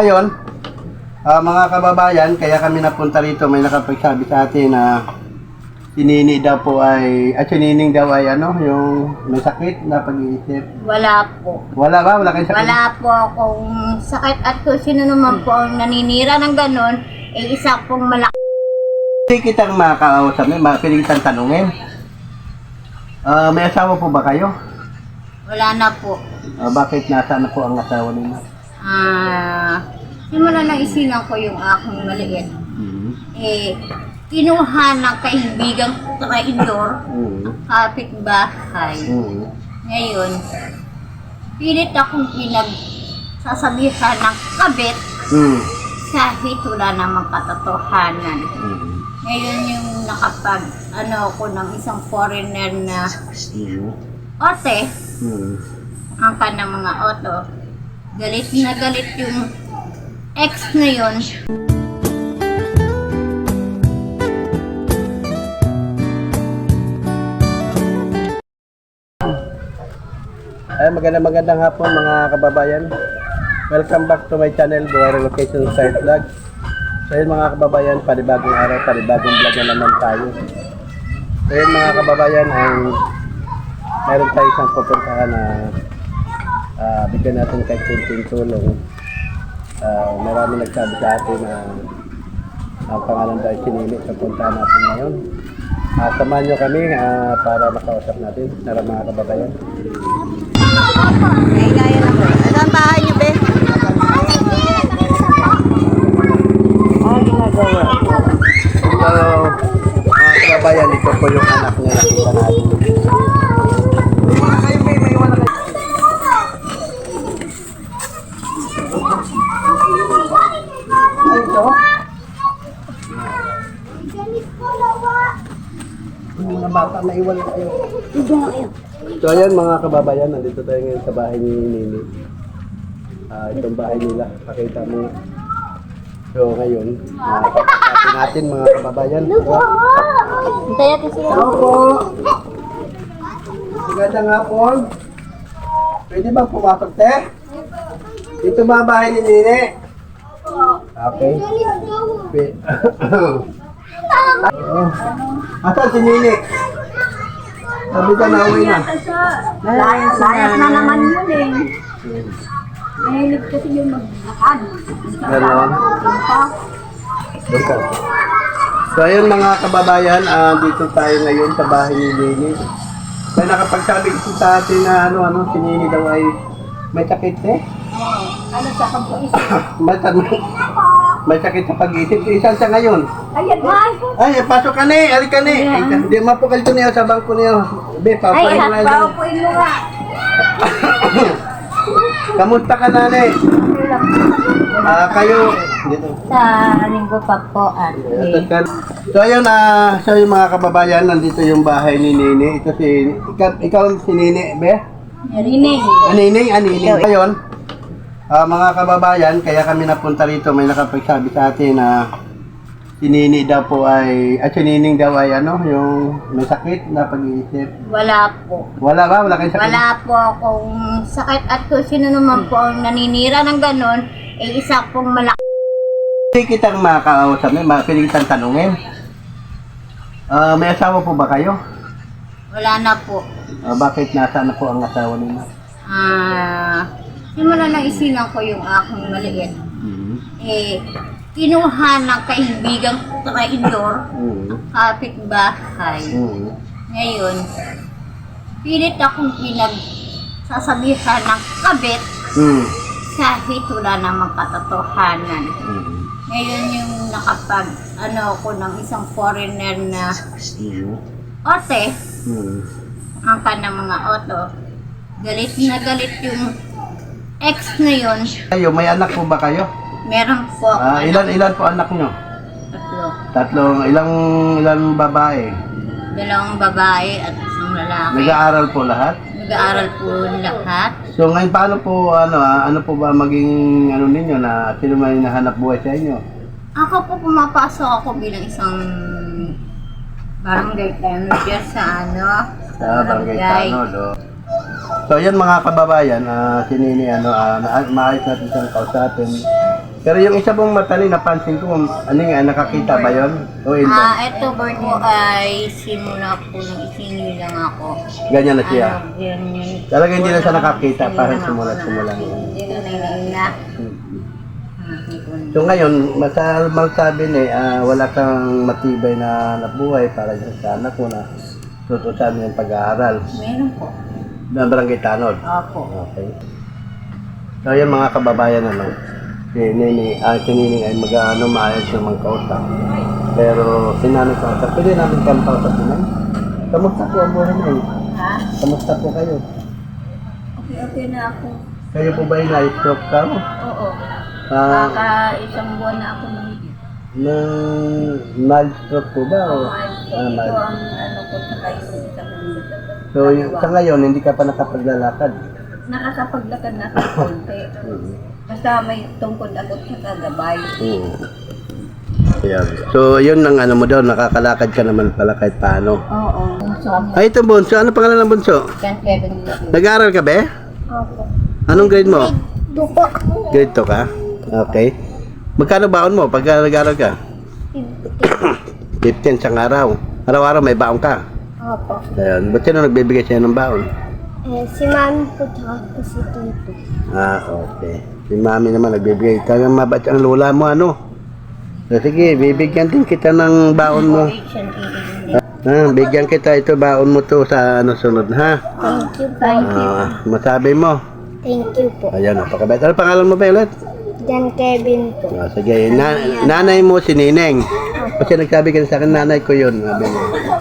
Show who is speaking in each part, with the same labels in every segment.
Speaker 1: Ngayon, ah, mga kababayan, kaya kami napunta rito, may nakapagsabi sa atin na si Nini daw po ay, at si Nining daw ay ano, yung may sakit na pag-iisip.
Speaker 2: Wala po.
Speaker 1: Wala ba? Wala kayong sakit?
Speaker 2: Wala po akong sakit at kung sino naman po ang naninira ng ganon, eh isa pong malaki.
Speaker 1: Hindi kitang makakausap, mapiling kitang tanungin. Ah, may asawa po ba kayo?
Speaker 2: Wala na po.
Speaker 1: Ah, bakit nasa na po ang asawa ninyo?
Speaker 2: Ah, simula nang isilang ko yung aking maliit.
Speaker 1: Hmm.
Speaker 2: Eh, kinuha ng kaibigang traidor,
Speaker 1: Hmm.
Speaker 2: kapitbahay.
Speaker 1: Hmm.
Speaker 2: Ngayon, pilit akong pinag sasabihan ng kabit
Speaker 1: Hmm.
Speaker 2: kahit wala namang katotohanan.
Speaker 1: Hmm.
Speaker 2: Ngayon yung nakapag, ano ako ng isang foreigner na
Speaker 1: Hmm.
Speaker 2: ote,
Speaker 1: Hmm.
Speaker 2: ang kanang mga oto, galit na galit yung ex na yun.
Speaker 1: Ay, magandang magandang hapon mga kababayan. Welcome back to my channel, Buhari Location Site Vlog. So yun mga kababayan, panibagong araw, panibagong vlog na naman tayo. So yun mga kababayan, ay meron tayo isang pupuntahan na ah, bigyan natin kahit kunting tulong. Ah, marami nagsabi sa atin na ang pangalan daw ay sinili sa puntahan natin ngayon. Ah, samahan nyo kami ah, para makausap natin, para mga kababayan.
Speaker 2: Ay, gaya na po. Ano ang bahay niyo, be? Oh, ginagawa.
Speaker 1: So, mga kababayan, ito po yung anak niya nakita natin. Ay, ito. Bata, naiwan tayo. So, ayan mga kababayan, nandito tayo ngayon sa bahay ni Nini. Ah, itong bahay nila, pakita mo. nga. So, ngayon, uh, natin mga kababayan.
Speaker 2: Hintay natin sila.
Speaker 1: Tao po. Magandang hapon. Pwede ba pumasok, te? Dito ba bahay ni Nini? Okay. Oh. Asan si Nini? Sabi ka na uwi na.
Speaker 2: Layas, layas na naman yun eh. Mahilig kasi yung maglakad.
Speaker 1: Ganon. Doon ka. So ayun mga kababayan, ah, dito tayo ngayon sa bahay ni Nini. May nakapagsabi kasi sa atin na ano, ano, si Nini daw ay may sakit eh.
Speaker 2: Ano sa pag-iisip?
Speaker 1: May, may, may sakit sa pag-isip. Isan siya ngayon?
Speaker 2: Ayan, ay!
Speaker 1: Ay, pasok ka na eh. Alik ka na eh. Hindi mapukal ko niya sa bangko niya. Be,
Speaker 2: Ay,
Speaker 1: papahin
Speaker 2: at
Speaker 1: na yun.
Speaker 2: paupuin mo nga.
Speaker 1: Kamusta ka na eh? Ah, kayo. Dito.
Speaker 2: Sa linggo pa po at
Speaker 1: So ayun na, so yung mga kababayan, nandito yung bahay ni Nini. Ito si, ikaw, ikaw si Nini, be?
Speaker 2: Rinig.
Speaker 1: Anining, anining. Ngayon, ah, mga kababayan, kaya kami napunta rito, may nakapagsabi sa atin na si Nini daw po ay, at si Nining daw ay ano, yung may sakit na pag-iisip.
Speaker 2: Wala po.
Speaker 1: Wala ba? Wala kayong sakit?
Speaker 2: Wala po akong sakit at kung sino naman po ang naninira ng ganon, eh isa pong malaki.
Speaker 1: Hindi kitang makakausap, may mapiling kitang tanungin. Ah, may asawa po ba kayo?
Speaker 2: Wala na po.
Speaker 1: Ah, bakit nasa na po ang asawa ninyo?
Speaker 2: Ah, simula nang isilang ko yung aking maliit.
Speaker 1: Mm-hmm.
Speaker 2: Eh, kinuha ng kaibigang traidor,
Speaker 1: Mm-hmm.
Speaker 2: kapitbahay.
Speaker 1: Mm-hmm.
Speaker 2: Ngayon, pilit akong pinag sasabihan ng kabit
Speaker 1: Mm-hmm.
Speaker 2: kahit wala namang katotohanan.
Speaker 1: Mm-hmm.
Speaker 2: Ngayon yung nakapag, ano ako ng isang foreigner na
Speaker 1: Mm-hmm.
Speaker 2: ote,
Speaker 1: Mm-hmm.
Speaker 2: ang kanang mga oto, galit na galit yung ex na yun.
Speaker 1: Kayo, may anak po ba kayo?
Speaker 2: Meron po ako
Speaker 1: Ah, ilan ilan po anak nyo?
Speaker 2: tatlo.
Speaker 1: Tatlong, ilang ilang babae?
Speaker 2: Dalawang babae at isang lalaki.
Speaker 1: Nag-aaral po lahat?
Speaker 2: Nag-aaral po lahat.
Speaker 1: So ngayon paano po ano ah, ano po ba maging ano ninyo na sino yung nahanap buhay sa inyo?
Speaker 2: Ako po pumapasok ako bilang isang barangay manager sa ano,
Speaker 1: Sa Barangay Tanod. Oh. So yan mga kababayan, ah si Nini ano ah, na, maayos natin siyang kausapin Pero yung isa pong mata ni napansin ko, ano nga, nakakita ba yun? O hindi?
Speaker 3: Ah, ito bird po ay simula po nung isinilang ako.
Speaker 1: Ganyan na siya.
Speaker 3: Ano, ganyan.
Speaker 1: Talaga hindi na siya nakakita, parang simula-simula.
Speaker 3: Hindi na na.
Speaker 1: So ngayon, masalmang sabi ni, ah, wala kang matibay na nabuhay para sa anak mo na tutusan yung pag-aaral.
Speaker 3: Meron po.
Speaker 1: Na barangay Tanod.
Speaker 3: Opo.
Speaker 1: Okay. So yan mga kababayan ano, si Nini, ah, si Nini ay mag-ano maayos naman kausap. Pero sinanay kausap, pwede namin kang kausap din. Kamusta po ang buhay niyo?
Speaker 3: Ha?
Speaker 1: Kamusta po kayo?
Speaker 3: Okay, okay na ako.
Speaker 1: Kayo po ba yung na-stroke ka?
Speaker 3: Oo.
Speaker 1: Ah,
Speaker 3: Kaka isang buwan na ako nang
Speaker 1: nang mild-stroke po ba? O, ah,
Speaker 3: Ito
Speaker 1: mild.
Speaker 3: ang ano ko sa kayo sa
Speaker 1: So yung, sa ngayon, hindi ka pa nakapaglalakad.
Speaker 3: Nakakapaglakad na ako konti. Basta may tungkod ako sa kagabay.
Speaker 1: Mm. Ayan. So yun ang ano mo daw, nakakalakad ka naman pala kahit paano.
Speaker 3: Oo. So,
Speaker 1: Ay, ito bunso. Ano pangalan ng bunso?
Speaker 3: kan Kevin
Speaker 1: Nag-aaral ka ba?
Speaker 3: Opo.
Speaker 1: Anong grade mo?
Speaker 3: Dupo.
Speaker 1: Grade 2 ka? Okay. Magkano baon mo pagka nag-aaral ka? 15 sa araw. Araw-araw may baon ka.
Speaker 3: Opo.
Speaker 1: Ayun. Ba't sino nagbibigay sa'yo ng baon?
Speaker 3: Eh, si mami po tsaka po si Tito.
Speaker 1: Ah, okay. Si mami naman nagbibigay. Kaya mabait ang lola mo, ano? So, sige, bibigyan din kita ng baon mo. Ah, bigyan kita ito, baon mo to sa ano sunod, ha?
Speaker 3: Thank you, thank
Speaker 1: Ah, masabi mo.
Speaker 3: Thank you po.
Speaker 1: Ayan, napakabait. Ano pangalan mo ulit?
Speaker 3: Jan Kevin po.
Speaker 1: Ah, sige, na, nanay mo si Nineng. Kasi nagsabi ka sa akin, nanay ko yun. Sabi mo.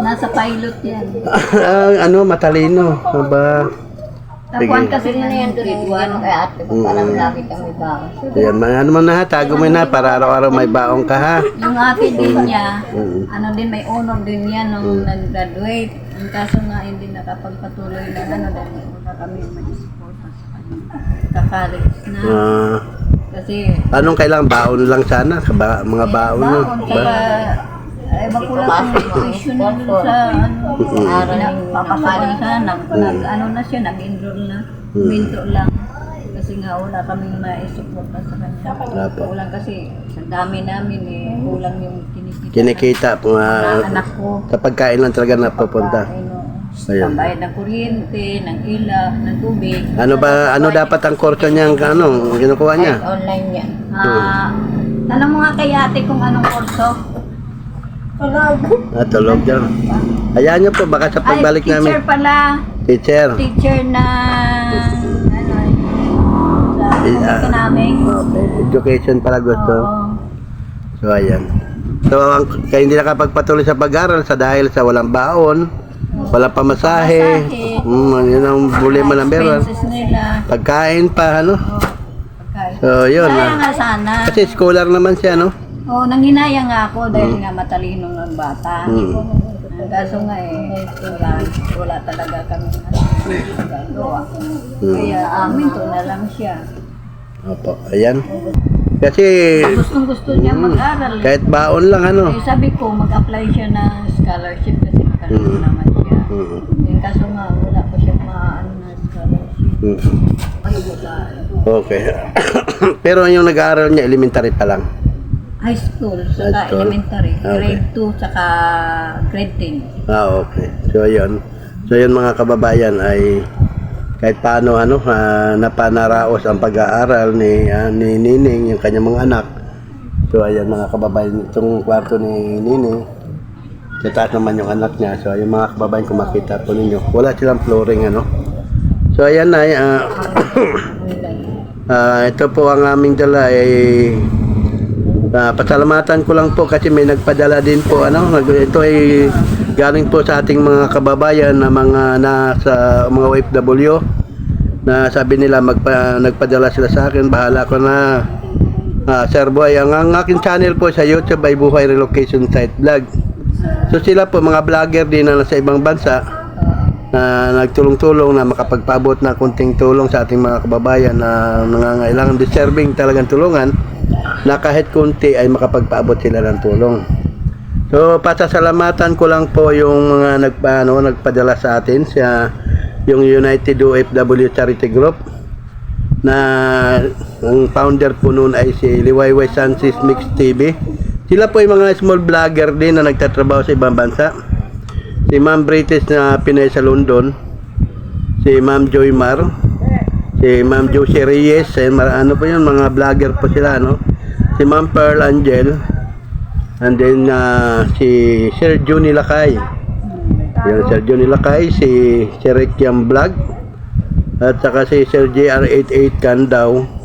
Speaker 3: Nasa pilot yan.
Speaker 1: Ah, ano, matalino. Aba.
Speaker 3: Tapuan kasi na yan doon. Ano kaya ate ko parang lagi may bawas.
Speaker 1: Ayan, mga ano mo na ha, tago mo na para araw-araw may baong ka ha.
Speaker 3: Yung ate din niya,
Speaker 1: Mm.
Speaker 3: ano din, may honor din yan nung nag-graduate. Ang kaso nga hindi nakapagpatuloy na ano dahil wala kami mag-support sa kanya. Ka-college na.
Speaker 1: Ah,
Speaker 3: Kasi
Speaker 1: anong kailangan baon lang sana? Kaba, mga baon
Speaker 3: baon ka ba? Ewan ko lang tuition na dun sa ano, papakaling ka, nag, nag, ano na siya, nag-enroll na, minto lang. Kasi nga wala kaming ma-support na sa kanya.
Speaker 1: Apo.
Speaker 3: Kulang kasi sa dami namin eh, kulang yung kinikita.
Speaker 1: Kinikita,
Speaker 3: ng
Speaker 1: mga,
Speaker 3: anak ko.
Speaker 1: sa pagkain lang talaga napupunta.
Speaker 3: Ano,
Speaker 1: Ayan.
Speaker 3: pambayad ng kuryente, ng ilaw, ng tubig.
Speaker 1: Ano ba, ano dapat ang kurso niyang, ano, kinukuha niya?
Speaker 3: Online yan. Ah, alam mo nga kay ate kung anong kurso? Tulog.
Speaker 1: Ah, tulog dyan. Hayaan niyo po, baka sa pagbalik
Speaker 3: Ay, teacher
Speaker 1: namin.
Speaker 3: pala.
Speaker 1: Teacher.
Speaker 3: Teacher na, ano, sa
Speaker 1: Eh, ah,
Speaker 3: ka namin.
Speaker 1: Okay, education pala gusto.
Speaker 3: Oo.
Speaker 1: So, ayan. So, ang, kaya hindi nakapagpatuloy sa pag-aral sa dahil sa walang baon, walang pamasahe,
Speaker 3: Pamasahe.
Speaker 1: mm, yun ang problema ng meron.
Speaker 3: Expenses nila.
Speaker 1: Pagkain pa, ano?
Speaker 3: Oh, pagkain.
Speaker 1: So, yun.
Speaker 3: Kaya
Speaker 1: ah.
Speaker 3: nga sana.
Speaker 1: Kasi scholar naman siya, no?
Speaker 3: Oo, oh, nanginaya nga ako dahil nga matalino ng bata.
Speaker 1: Mm.
Speaker 3: Ang Kaso nga eh, wala, wala talaga kami nagawa.
Speaker 1: Mm.
Speaker 3: Kaya amin to na lang siya.
Speaker 1: Opo, ayan. Kasi,
Speaker 3: Gustong gusto niya mag-aral. eh.
Speaker 1: kahit baon lang, ano?
Speaker 3: Eh, sabi ko, mag-apply siya ng scholarship kasi matalino
Speaker 1: Mm.
Speaker 3: naman.
Speaker 1: Mm.
Speaker 3: Eh, kaso nga, wala pa siya maano na scholarship.
Speaker 1: Mm.
Speaker 3: Ay, wala.
Speaker 1: Okay. Pero yung nag-aaral niya, elementary pa lang.
Speaker 3: High school,
Speaker 1: High
Speaker 3: saka
Speaker 1: school.
Speaker 3: elementary.
Speaker 1: Okay.
Speaker 3: Grade 2, saka grade 10.
Speaker 1: Ah, okay. So, yun. So, yun mga kababayan ay kahit paano ano, ah, napanaraos ang pag-aaral ni, ah, ni Nining, yung kanyang mga anak. So, ayan mga kababayan, itong kwarto ni Nining, sa taas naman yung anak niya. So, yung mga kababayan, kung makita po ninyo, wala silang flooring, ano. So, ayan na, ah, Ah, ito po ang aming dala ay ah, pasalamatan ko lang po kasi may nagpadala din po ano. Ito ay galing po sa ating mga kababayan na mga nasa mga OFW na sabi nila magpa, nagpadala sila sa akin. Bahala ko na. Ah, Sir Boy ang, ang aking channel po sa YouTube ay Buhay Relocation Site Vlog so sila po mga vlogger din na nasa ibang bansa na nagtulong-tulong na makapagpabot na kunting tulong sa ating mga kababayan na nangangailangan deserving talagang tulungan na kahit kunti ay makapagpaabot sila ng tulong. So pasasalamatan ko lang po yung mga nagpa, ano, nagpadala sa atin sa yung United OFW Charity Group. na ang founder po noon ay si Liwayway Sansis Mix TV. Sila po ay mga small vlogger din na nagtatrabaho sa ibang bansa. Si Ma'am British na Pinay sa London, si Ma'am Joy Mar, si Ma'am Josie Reyes, eh, ano po yun, mga vlogger po sila, no? Si Ma'am Pearl Angel, and then ah, si Sir Juni Lakay. Yung Sir Juni Lakay, si Sir Rikiam Vlog, at saka si Sir JR88 Candaw.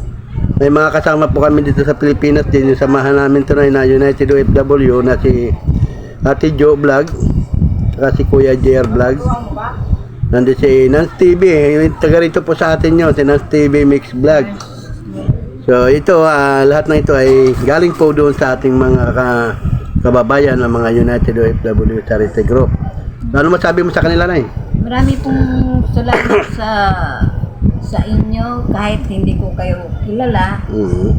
Speaker 1: May mga kasama po kami dito sa Pilipinas din. Yung samahan namin tunay na United OFW na si Ate Jo Vlog, saka si Kuya JR Vlog. Nandito si Nance TV, eh, taga rito po sa atin yun, si Nance TV Mix Vlog. So ito, ah, lahat na ito ay galing po doon sa ating mga ka- kababayan ng mga United OFW Charity Group. Ano masabi mo sa kanila na
Speaker 3: Marami pong salamat sa sa inyo kahit hindi ko kayo kilala.
Speaker 1: Mhm.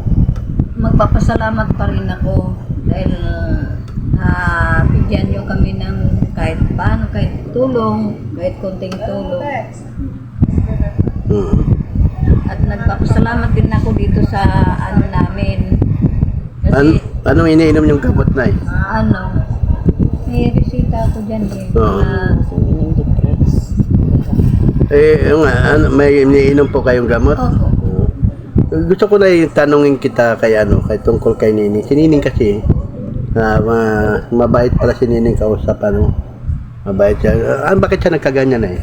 Speaker 3: Magpapasalamat pa rin ako dahil ah bigyan nyo kami ng kahit paano, kahit tulong, kahit konting tulong.
Speaker 1: Mhm.
Speaker 3: At nagpapasalamat din ako dito sa ano namin. Kasi
Speaker 1: An- anong iniinom yung gamot na
Speaker 3: ah, ano, may resita ako dyan eh.
Speaker 1: Oo.
Speaker 3: na
Speaker 1: Eh, yung, ano, may iniinom po kayong gamot?
Speaker 3: Opo.
Speaker 1: Gusto ko na tanungin kita kay ano, kay tungkol kay Nining. Si Nining kasi, ah, ma- mabait pala si Nining kausap, ano. Mabait siya. Ah, bakit siya nagkaganyan eh?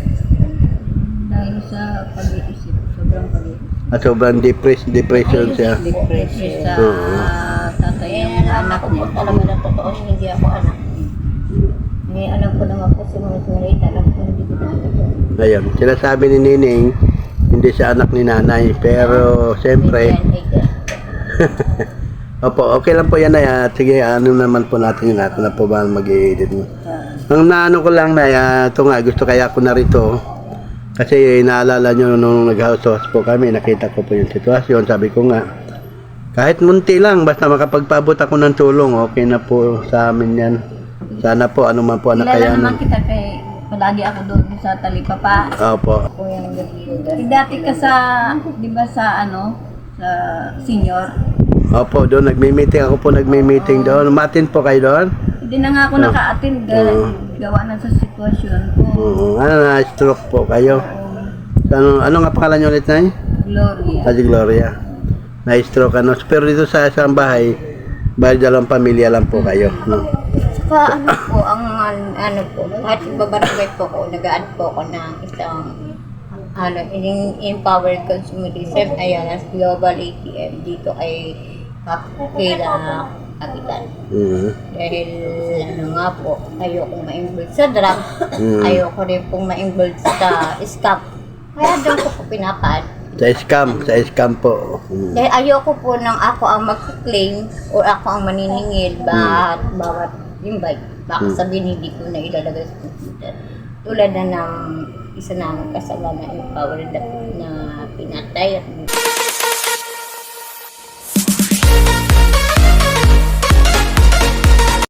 Speaker 3: Dahil sa pag-iisip, sobrang pag-iisip.
Speaker 1: At sobrang depressed, depression siya.
Speaker 3: Depression sa
Speaker 1: Oo.
Speaker 3: tatay ng anak niya.
Speaker 2: Alam mo na totoo, hindi ako anak. May alam ko naman po si Mrs. Marita, na.
Speaker 1: Ayun, sinasabi ni Nining, hindi siya anak ni nanay. Pero, siyempre, opo, okay lang po yan na Sige, ano naman po natin yun. Ako na po ba mag-i-edit mo. Ang naano ko lang na, ah, ito nga, gusto kaya ako narito. Kasi naalala nyo nung nag-house host po kami, nakita ko po yung sitwasyon. Sabi ko nga, kahit munti lang, basta makapagpabot ako ng tulong, okay na po sa amin yan. Sana po, ano man po ang
Speaker 3: Kilala
Speaker 1: nakayanan.
Speaker 3: naman kita kay palagi ako doon sa Talipapa.
Speaker 1: Opo.
Speaker 2: Kuya ng
Speaker 3: Eh, dati ka sa, di ba sa ano, sa senior.
Speaker 1: Opo, doon nagme-meeting ako po nagme-meeting doon. Matin po kayo doon?
Speaker 3: Hindi na nga ako
Speaker 1: Ah.
Speaker 3: naka-attend
Speaker 1: Oo.
Speaker 3: gawa na sa sitwasyon ko.
Speaker 1: Oo, ano na stroke po kayo.
Speaker 3: Oo.
Speaker 1: Ano ano nga pangalan niyo ulit na?
Speaker 3: Gloria.
Speaker 1: Ate Gloria. Na stroke ano. Pero dito sa isang bahay, bahay dalawang pamilya lang po kayo, no?
Speaker 2: Saka ano po, ang an- ano po, kahit babarangay po ko, nag-add po ako ng isang ano, in empowered consumerism, ayan, as global ATM dito kay Kapila Kapitan.
Speaker 1: Mhm.
Speaker 2: Dahil ano nga po, ayoko ma-involve sa drug,
Speaker 1: Mm.
Speaker 2: ayoko rin pong ma-involve sa scam. Kaya doon ko po pinapaan.
Speaker 1: Sa scam, sa scam po. Mhm.
Speaker 2: Dahil ayoko po nang ako ang mag-claim o ako ang maniningil bawat bawat invite. Baka
Speaker 1: Hmm.
Speaker 2: sabihin hindi ko na ilalagay sa computer. Tulad na ng isa namin kasama na empowered na, na pinatay at